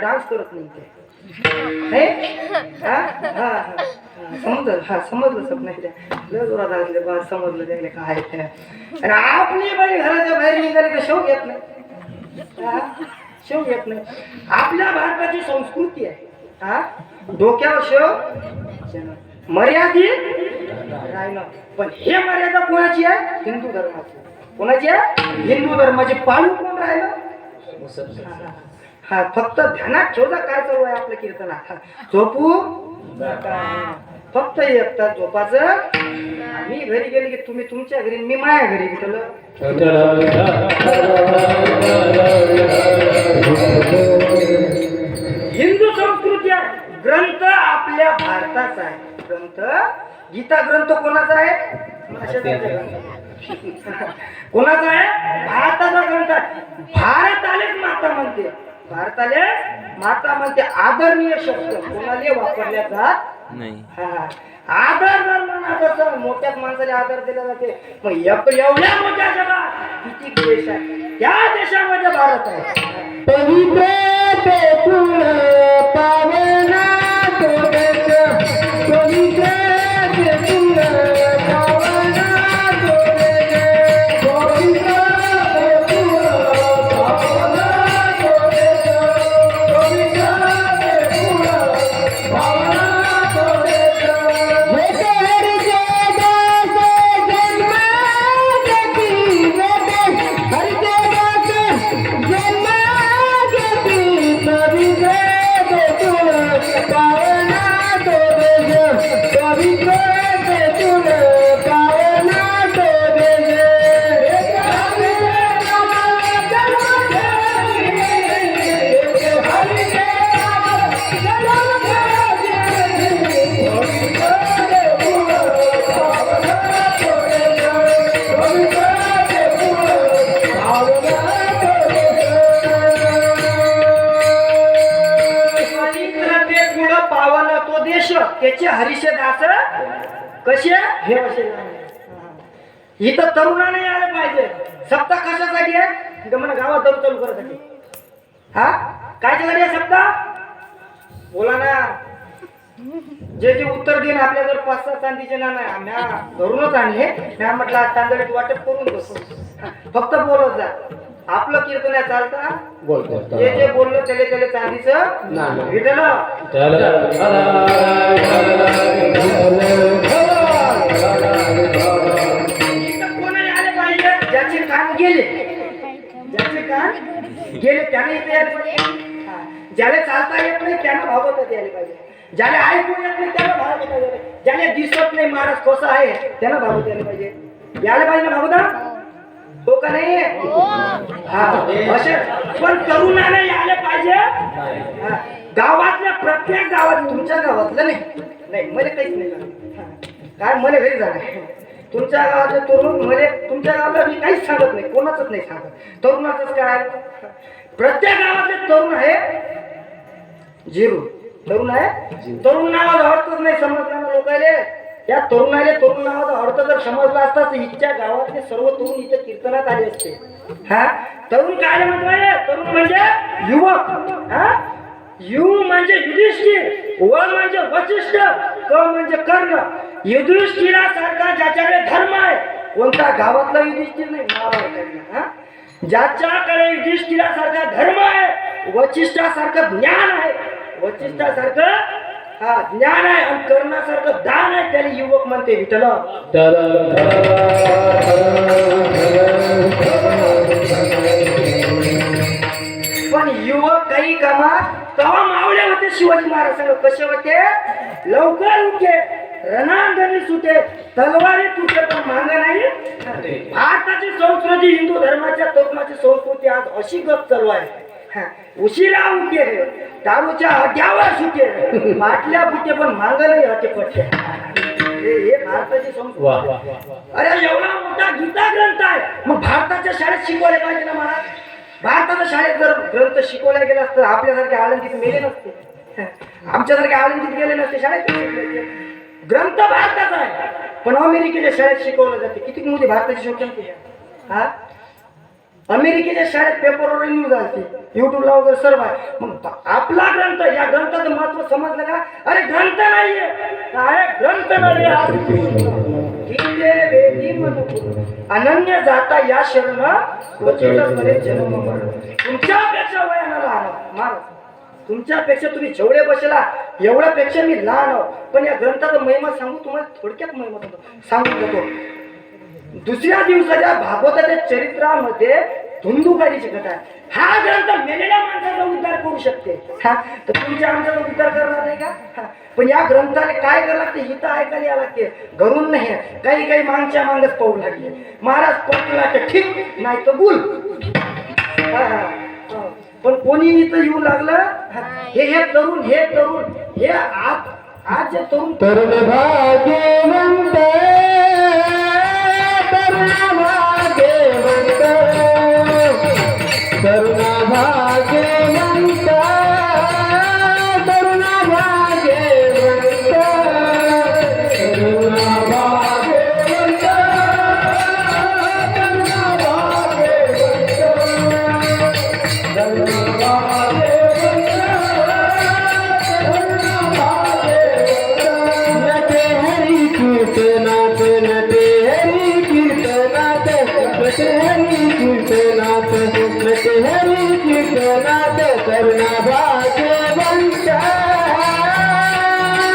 Dance करत नाही ते हे? हा? हा, हा. समजलं? हा समजलं स्वप्न लय जोरात आणले बा समजलं त्याला काय. आणि आपली बाई घराच्या बाहेर निघाली तर शेव घेत नाही? शेव घेत नाही. आपल्या भारताची संस्कृती आहे. हा? डोक्यावर शेव मर्यादित राहिलं. पण हे मर्यादा कोणाची आहे? हिंदू धर्माची. कोणाची आहे? हिंदू धर्माची पाळू कोण राहिलं? हा फक्त ध्यानात ठेवता काय चालू आहे आपल्या कीर्तनात हा, झोपू. फक्त एक तास झोपाचं मी घरी गेले की तुम्ही तुमच्या घरी मी माझ्या घरी गेलो हिंदू संस्कृती ग्रंथ आपल्या भारताचा आहे. ग्रंथ गीता ग्रंथ कोणाचा आहे. कोणाचा आहे? भारताचा ग्रंथ आहे. भारतालेच माता म्हणते. भारताले माता म्हणते आदरणीय शब्द. कोणाले वापरल्या जात नाही. हा. आदर जर म्हणायचं तर मोठ्याच माणसाला आदर दिला जाते. मग एवढ्या मोठ्या जगात किती देश आहे त्या देशामध्ये भारत आहे. पवित्र होता तो देश त्याचे हरिषे दास कसे? हे असे इथं तरुणाने आलं पाहिजे. सप्ताह कशासाठी आहे? इथं म्हणा गावात दर चालू करायसाठी. हा? काय आहे सप्ताह बोला ना. जे जे उत्तर देईन आपल्या जर पाच सहा चांदीचे ना नाही म्या धरूनच आणले. म्या म्हटलं आज वाटप करून देतो फक्त बोलत जा. आपलं कीर्तन आहे चालतं जे जे बोललो त्याले त्याले चांदीचं? इथं कोणी आले पाहिजे? ज्याचे कान गेले. ज्याचे कान गेले त्याने इथे यायला पाहिजे. ज्याला चालता येत नाही त्यानं भागवतात यायला पाहिजे. ज्याला ऐकू येत नाही त्याला भागवता ज्याला दिसत नाही महाराज कसा आहे त्यानं भागवता यायला पाहिजे. यायला पाहिजे ना भागवता हो का नाही? हा असे पण तरुणाने यायला पाहिजे. गावातल्या प्रत्येक गावात तुमच्या गावातलं नाही. नाही मला काहीच नाही. काय मला घरी झालं तुमच्या गावातले तरुण म्हणजे तुमच्या गावाला मी काहीच सांगत नाही कोणाचंच नाही सांगत. तरुणाचंच काय? प्रत्येक गावातले तरुण आहे. झिरो. तरुण आहे? तरुण नावाचा अर्थच नाही समजला ना लोकायले. या तरुणाला तरुण नावाचा अर्थ जर समजला असता तर इथच्या गावातले सर्व तरुण इथे कीर्तनात आले असते. हा? तरुण काय म्हणतोय? तरुण म्हणजे युवक. हा? यु म्हणजे युधिष्ठिर व म्हणजे वशिष्ठ क म्हणजे कर्ण. युधिष्ठिरा सारखा ज्याच्याकडे धर्म आहे कोणता गावातला युधिष्ठिर नाही महाभारत हा? ज्याच्याकडे युधिष्ठिरासारखा धर्म आहे वचिष्ठासारखं ज्ञान आहे वचिष्ठासारखं हा ज्ञान आहे आणि कर्णासारखं दान आहे त्याला युवक म्हणते विठल पण युवक काही कामात तवा मावळे होते शिवाजी महाराज कसे होते? लवकर उठे रणांगणी सुटे तलवारी तुटे पण मांग नाही. भारताची संस्कृती हिंदू धर्माच्या तरुणाची संस्कृती आज अशी गप चालू आहे. उशिरा उठे दारूच्या अड्यावर सुटे. बाटल्या फुटे पण मांग नाही हटे पडते. हे भारताची संस्कृती. अरे एवढा मोठा गीता ग्रंथ आहे. मग भारताच्या शाळेत शिकवले पाहिजे ना महाराज? भारताच्या शाळेत जर ग्रंथ शिकवला गेला असतं आपल्यासारखे आळंदीत मेले नसते. आमच्यासारखे आळंदीत गेले नसते शाळेत. ग्रंथ भारताचा आहे. पण अमेरिकेच्या शाळेत शिकवलं जाते. किती मोठी भारताची शोषण केली हा? अमेरिकेच्या शाळेत पेपरवर न्यूज असते युट्यूबला वगैरे सर्व आहे. मग आपला ग्रंथ या ग्रंथाचं महत्त्व समजलं का? अरे ग्रंथ नाहीये. काय? ग्रंथ नाहीये. वेदी अनन्य जाता या शरण जन्म तुमच्यापेक्षा वयानं लहान मार तुमच्यापेक्षा तुम्ही जेवढे बसला एवढ्यापेक्षा मी लहान आहो. पण या ग्रंथाचा महिमा सांगू तुम्हाला थोडक्यात महिमा सांगू सांगू देतो दुसऱ्या दिवसाच्या भागवताच्या चरित्रामध्ये धुंदुकारीची कथा आहे. हा ग्रंथ मेलेल्या माणसाचा उद्धार करू शकते. हा, तर तुमच्या आमच्याचा उद्धार करणार नाही का? पण या ग्रंथाला काय करावं लागते? हित ऐकायला यावं लागते. घरून नाही काही काही माणसा मागच पाहू लागले. महाराज पटला तर ठीक नाही तर गुल हा, हा, हो. पण कोणी इथं येऊ लागलं? हे. हे तरुण हे तरुण हे आज आज तरुण तरुण भाग्यवंत तरुण तरुण भाग्यवंत तरुण भाग्यवंत तरुण भाग्यवंत तरुण भाग्यवंत नटे हरी नटे